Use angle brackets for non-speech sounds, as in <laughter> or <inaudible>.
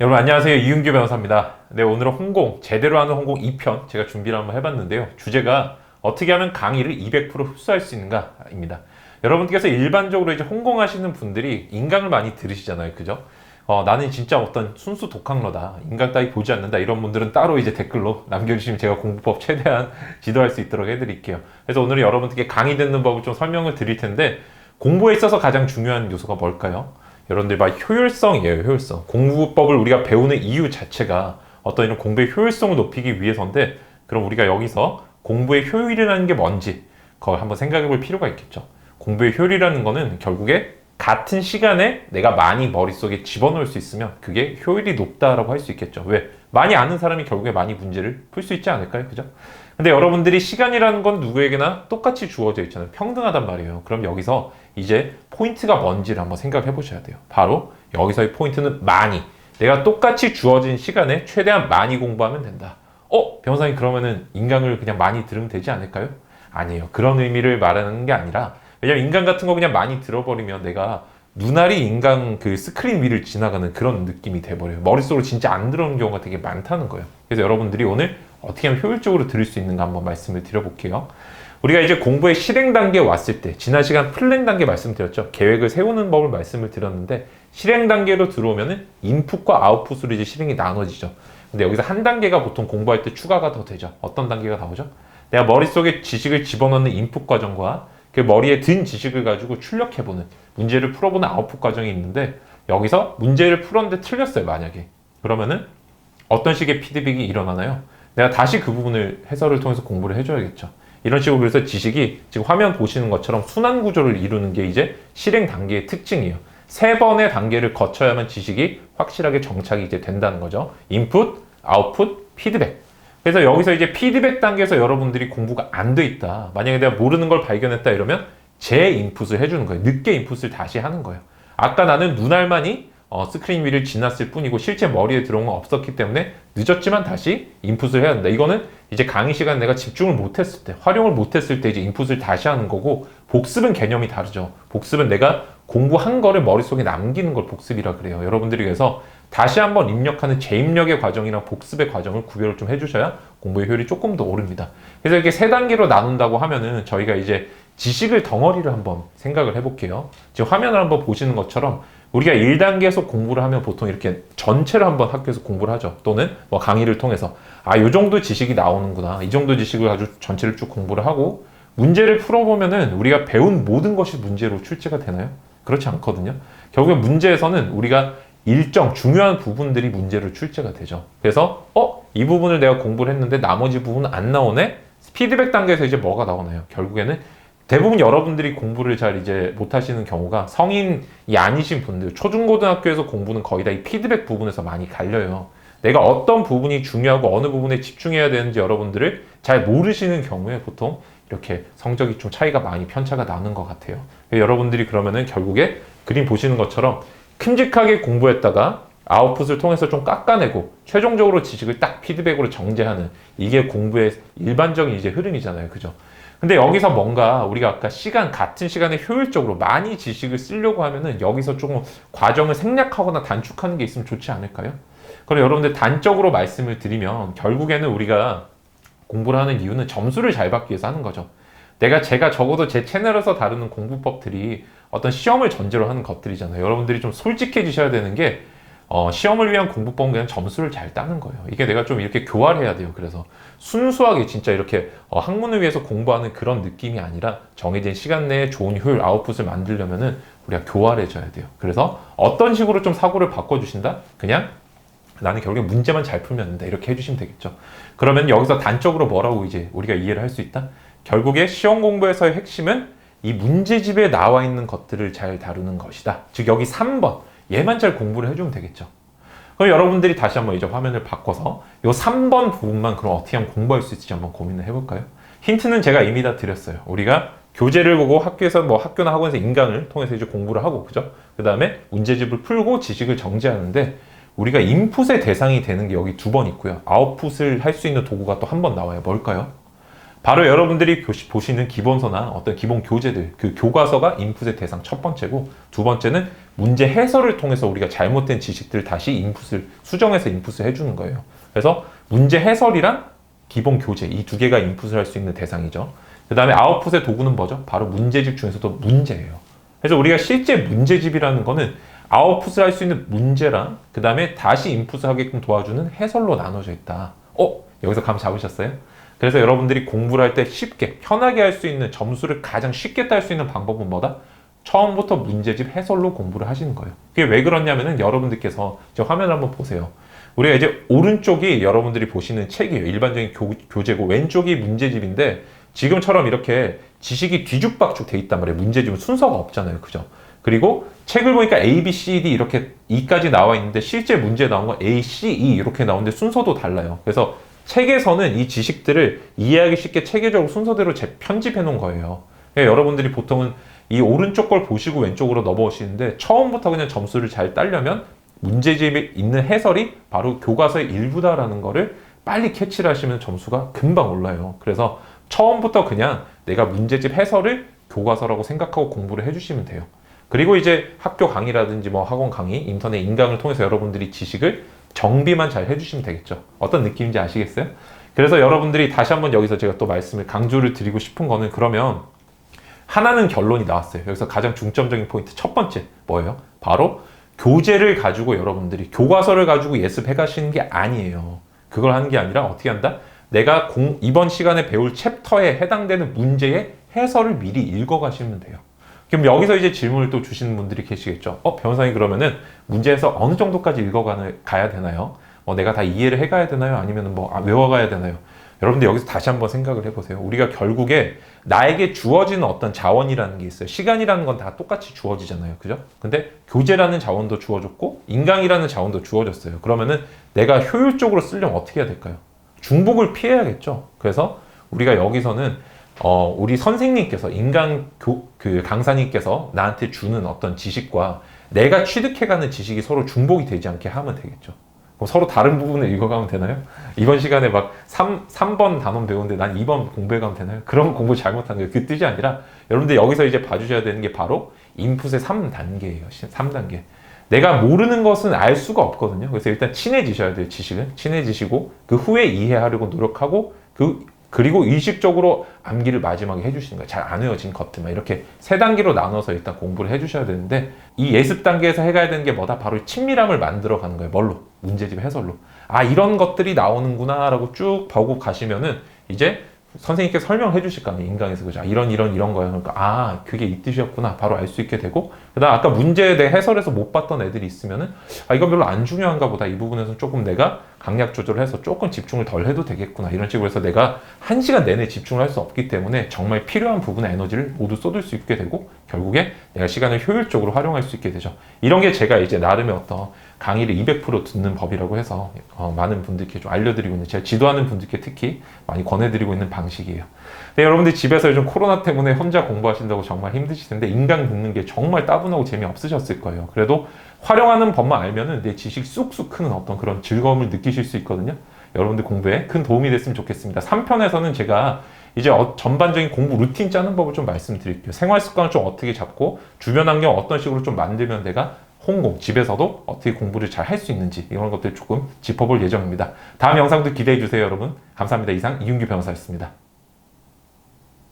여러분 안녕하세요 이윤규 변호사입니다. 네 오늘은 홍공 제대로 하는 홍공 2편 제가 준비를 한번 해봤는데요. 주제가 어떻게 하면 강의를 200% 흡수할 수 있는가 입니다. 여러분께서 일반적으로 이제 홍공 하시는 분들이 인강을 많이 들으시잖아요, 그죠? 어, 나는 진짜 어떤 순수 독학러다. 인강 따위 보지 않는다. 이런 분들은 따로 이제 댓글로 남겨주시면 제가 공부법 최대한 <laughs> 지도할 수 있도록 해드릴게요. 그래서 오늘 여러분들께 강의 듣는 법을 좀 설명을 드릴 텐데 공부에 있어서 가장 중요한 요소가 뭘까요? 여러분들 봐 효율성이에요, 효율성. 공부법을 우리가 배우는 이유 자체가 어떤 이런 공부의 효율성을 높이기 위해서인데 그럼 우리가 여기서 공부의 효율이라는 게 뭔지 그걸 한번 생각해 볼 필요가 있겠죠. 공부의 효율이라는 거는 결국에 같은 시간에 내가 많이 머릿속에 집어넣을 수 있으면 그게 효율이 높다라고 할 수 있겠죠. 왜? 많이 아는 사람이 결국에 많이 문제를 풀 수 있지 않을까요? 그죠? 근데 여러분들이 시간이라는 건 누구에게나 똑같이 주어져 있잖아요. 평등하단 말이에요. 그럼 여기서 이제 포인트가 뭔지를 한번 생각해 보셔야 돼요. 바로 여기서의 포인트는 많이. 내가 똑같이 주어진 시간에 최대한 많이 공부하면 된다. 어? 변호사님 그러면은 인강을 그냥 많이 들으면 되지 않을까요? 아니에요. 그런 의미를 말하는 게 아니라 왜냐면 인강 같은 거 그냥 많이 들어버리면 내가 눈알이 인강 그 스크린 위를 지나가는 그런 느낌이 돼버려요. 머릿속으로 진짜 안 들어오는 경우가 되게 많다는 거예요. 그래서 여러분들이 오늘 어떻게 하면 효율적으로 들을 수 있는가 한번 말씀을 드려볼게요. 우리가 이제 공부의 실행 단계에 왔을 때 지난 시간 플랜 단계 말씀드렸죠. 계획을 세우는 법을 말씀을 드렸는데 실행 단계로 들어오면은 인풋과 아웃풋으로 이제 실행이 나눠지죠. 근데 여기서 한 단계가 보통 공부할 때 추가가 더 되죠. 어떤 단계가 나오죠? 내가 머릿속에 지식을 집어넣는 인풋 과정과 그 머리에 든 지식을 가지고 출력해보는 문제를 풀어보는 아웃풋 과정이 있는데 여기서 문제를 풀었는데 틀렸어요 만약에 그러면은 어떤 식의 피드백이 일어나나요? 내가 다시 그 부분을 해설을 통해서 공부를 해줘야겠죠. 이런 식으로 그래서 지식이 지금 화면 보시는 것처럼 순환 구조를 이루는 게 이제 실행 단계의 특징이에요. 세 번의 단계를 거쳐야만 지식이 확실하게 정착이 이제 된다는 거죠. 인풋, 아웃풋, 피드백. 그래서 여기서 이제 피드백 단계에서 여러분들이 공부가 안 돼 있다. 만약에 내가 모르는 걸 발견했다 이러면 재인풋을 해주는 거예요. 늦게 인풋을 다시 하는 거예요. 아까 나는 눈알만이 어, 스크린 위를 지났을 뿐이고 실제 머리에 들어온 건 없었기 때문에 늦었지만 다시 인풋을 해야 된다. 이거는 이제 강의 시간 내가 집중을 못했을 때, 활용을 못했을 때 이제 인풋을 다시 하는 거고 복습은 개념이 다르죠. 복습은 내가 공부한 거를 머릿속에 남기는 걸 복습이라 그래요. 여러분들이 그래서 다시 한번 입력하는 재입력의 과정이랑 복습의 과정을 구별을 좀 해주셔야 공부의 효율이 조금 더 오릅니다. 그래서 이렇게 세 단계로 나눈다고 하면은 저희가 이제 지식을 덩어리를 한번 생각을 해볼게요. 지금 화면을 한번 보시는 것처럼 우리가 1단계에서 공부를 하면 보통 이렇게 전체를 한번 학교에서 공부를 하죠. 또는 뭐 강의를 통해서 아, 요 정도 지식이 나오는구나. 이 정도 지식을 가지고 전체를 쭉 공부를 하고 문제를 풀어보면은 우리가 배운 모든 것이 문제로 출제가 되나요? 그렇지 않거든요. 결국에 문제에서는 우리가 일정 중요한 부분들이 문제로 출제가 되죠. 그래서 어? 이 부분을 내가 공부를 했는데 나머지 부분은 안 나오네? 피드백 단계에서 이제 뭐가 나오나요? 결국에는 대부분 여러분들이 공부를 잘 이제 못 하시는 경우가 성인이 아니신 분들, 초중고등학교에서 공부는 거의 다 이 피드백 부분에서 많이 갈려요. 내가 어떤 부분이 중요하고 어느 부분에 집중해야 되는지 여러분들을 잘 모르시는 경우에 보통 이렇게 성적이 좀 차이가 많이 편차가 나는 것 같아요. 여러분들이 그러면은 결국에 그림 보시는 것처럼 큼직하게 공부했다가 아웃풋을 통해서 좀 깎아내고 최종적으로 지식을 딱 피드백으로 정제하는 이게 공부의 일반적인 이제 흐름이잖아요. 그죠? 근데 여기서 뭔가 우리가 아까 시간 같은 시간에 효율적으로 많이 지식을 쓰려고 하면은 여기서 조금 과정을 생략하거나 단축하는 게 있으면 좋지 않을까요? 그럼 여러분들 단적으로 말씀을 드리면 결국에는 우리가 공부를 하는 이유는 점수를 잘 받기 위해서 하는 거죠. 내가 제가 적어도 제 채널에서 다루는 공부법들이 어떤 시험을 전제로 하는 것들이잖아요. 여러분들이 좀 솔직해지셔야 되는 게 어, 시험을 위한 공부법은 그냥 점수를 잘 따는 거예요. 이게 내가 좀 이렇게 교활해야 돼요. 그래서 순수하게 진짜 이렇게 어, 학문을 위해서 공부하는 그런 느낌이 아니라 정해진 시간 내에 좋은 효율 아웃풋을 만들려면은 우리가 교활해져야 돼요. 그래서 어떤 식으로 좀 사고를 바꿔주신다? 그냥 나는 결국에 문제만 잘 풀면 된다. 이렇게 해주시면 되겠죠. 그러면 여기서 단적으로 뭐라고 이제 우리가 이해를 할 수 있다? 결국에 시험 공부에서의 핵심은 이 문제집에 나와 있는 것들을 잘 다루는 것이다. 즉 여기 3번 얘만 잘 공부를 해주면 되겠죠. 그럼 여러분들이 다시 한번 이제 화면을 바꿔서 이 3번 부분만 그럼 어떻게 하면 공부할 수 있을지 한번 고민을 해볼까요? 힌트는 제가 이미 다 드렸어요. 우리가 교재를 보고 학교에서 뭐 학교나 학원에서 인강을 통해서 이제 공부를 하고 그죠? 그 다음에 문제집을 풀고 지식을 정제하는데 우리가 인풋의 대상이 되는 게 여기 두 번 있고요. 아웃풋을 할 수 있는 도구가 또 한 번 나와요. 뭘까요? 바로 여러분들이 보시는 기본서나 어떤 기본 교재들, 그 교과서가 인풋의 대상 첫 번째고, 두 번째는 문제 해설을 통해서 우리가 잘못된 지식들을 다시 인풋을, 수정해서 인풋을 해주는 거예요. 그래서 문제 해설이랑 기본 교재, 이 두 개가 인풋을 할 수 있는 대상이죠. 그 다음에 아웃풋의 도구는 뭐죠? 바로 문제집 중에서도 문제예요. 그래서 우리가 실제 문제집이라는 거는 아웃풋을 할 수 있는 문제랑 그 다음에 다시 인풋을 하게끔 도와주는 해설로 나눠져 있다. 어? 여기서 감 잡으셨어요? 그래서 여러분들이 공부를 할 때 쉽게 편하게 할 수 있는 점수를 가장 쉽게 딸 수 있는 방법은 뭐다? 처음부터 문제집 해설로 공부를 하시는 거예요. 그게 왜 그러냐면은 여러분들께서 저 화면을 한번 보세요. 우리가 이제 오른쪽이 여러분들이 보시는 책이에요. 일반적인 교, 재고 왼쪽이 문제집인데 지금처럼 이렇게 지식이 뒤죽박죽 돼 있단 말이에요. 문제집은 순서가 없잖아요. 그죠? 그리고 책을 보니까 A, B, C, D 이렇게 E까지 나와 있는데 실제 문제에 나온 건 A, C, E 이렇게 나오는데 순서도 달라요. 그래서 책에서는 이 지식들을 이해하기 쉽게 체계적으로 순서대로 재- 편집해 놓은 거예요. 그러니까 여러분들이 보통은 이 오른쪽 걸 보시고 왼쪽으로 넘어오시는데 처음부터 그냥 점수를 잘 따려면 문제집에 있는 해설이 바로 교과서의 일부다라는 거를 빨리 캐치를 하시면 점수가 금방 올라요. 그래서 처음부터 그냥 내가 문제집 해설을 교과서라고 생각하고 공부를 해주시면 돼요. 그리고 이제 학교 강의라든지 뭐 학원 강의, 인터넷 인강을 통해서 여러분들이 지식을 정비만 잘 해주시면 되겠죠. 어떤 느낌인지 아시겠어요? 그래서 여러분들이 다시 한번 여기서 제가 또 말씀을 강조를 드리고 싶은 거는 그러면 하나는 결론이 나왔어요. 여기서 가장 중점적인 포인트 첫 번째 뭐예요? 바로 교재를 가지고 여러분들이 교과서를 가지고 예습해 가시는 게 아니에요. 그걸 하는 게 아니라 어떻게 한다? 내가 공- 이번 시간에 배울 챕터에 해당되는 문제의 해설을 미리 읽어 가시면 돼요. 그럼 여기서 이제 질문을 또 주시는 분들이 계시겠죠. 어, 변호사님 그러면은 문제에서 어느 정도까지 읽어가는 가야 되나요? 어, 내가 다 이해를 해가야 되나요? 아니면 뭐 아, 외워가야 되나요? 여러분들 여기서 다시 한번 생각을 해보세요. 우리가 결국에 나에게 주어지는 어떤 자원이라는 게 있어요. 시간이라는 건 다 똑같이 주어지잖아요. 그죠? 근데 교재라는 자원도 주어졌고 인강이라는 자원도 주어졌어요. 그러면은 내가 효율적으로 쓰려면 어떻게 해야 될까요? 중복을 피해야겠죠. 그래서 우리가 여기서는 어, 우리 선생님께서 인간 교, 그 강사님께서 나한테 주는 어떤 지식과 내가 취득해가는 지식이 서로 중복이 되지 않게 하면 되겠죠. 그럼 서로 다른 부분을 읽어가면 되나요? 이번 시간에 막 3, 3번 단원 배우는데 난 2번 공부해가면 되나요? 그럼 공부 잘못한 거예요. 그 뜻이 아니라 여러분들 여기서 이제 봐주셔야 되는 게 바로 인풋의 3단계예요. 3단계. 내가 모르는 것은 알 수가 없거든요. 그래서 일단 친해지셔야 돼요. 지식은. 친해지시고 그 후에 이해하려고 노력하고 그 그리고 의식적으로 암기를 마지막에 해주시는 거예요. 잘 안 외워진 것들만 이렇게 세 단계로 나눠서 일단 공부를 해주셔야 되는데 이 예습 단계에서 해가야 되는 게 뭐다? 바로 친밀함을 만들어 가는 거예요. 뭘로? 문제집 해설로. 아 이런 것들이 나오는구나라고 쭉 보고 가시면은 이제 선생님께서 설명해 주실 거 아니에요. 인강에서 그죠? 아, 이런 이런 이런 거야. 그러니까 아 그게 이 뜻이었구나. 바로 알 수 있게 되고 그다음 아까 문제에 대해 해설에서 못 봤던 애들이 있으면은 아 이건 별로 안 중요한가 보다. 이 부분에서 조금 내가 강약 조절을 해서 조금 집중을 덜 해도 되겠구나. 이런 식으로 해서 내가 한 시간 내내 집중을 할 수 없기 때문에 정말 필요한 부분의 에너지를 모두 쏟을 수 있게 되고 결국에 내가 시간을 효율적으로 활용할 수 있게 되죠. 이런 게 제가 이제 나름의 어떤 강의를 200% 듣는 법이라고 해서 어, 많은 분들께 좀 알려드리고 있는 제가 지도하는 분들께 특히 많이 권해드리고 있는 방식이에요. 네, 여러분들 집에서 요즘 코로나 때문에 혼자 공부하신다고 정말 힘드실 텐데 인강 듣는 게 정말 따분하고 재미없으셨을 거예요. 그래도 활용하는 법만 알면은 내 지식 쑥쑥 크는 어떤 그런 즐거움을 느끼실 수 있거든요. 여러분들 공부에 큰 도움이 됐으면 좋겠습니다. 3편에서는 제가 이제 어- 전반적인 공부 루틴 짜는 법을 좀 말씀드릴게요. 생활 습관을 좀 어떻게 잡고 주변 환경 어떤 식으로 좀 만들면 내가 홍공 집에서도 어떻게 공부를 잘 할 수 있는지 이런 것들 조금 짚어볼 예정입니다. 다음 영상도 기대해 주세요, 여러분. 감사합니다. 이상 이윤규 변호사였습니다.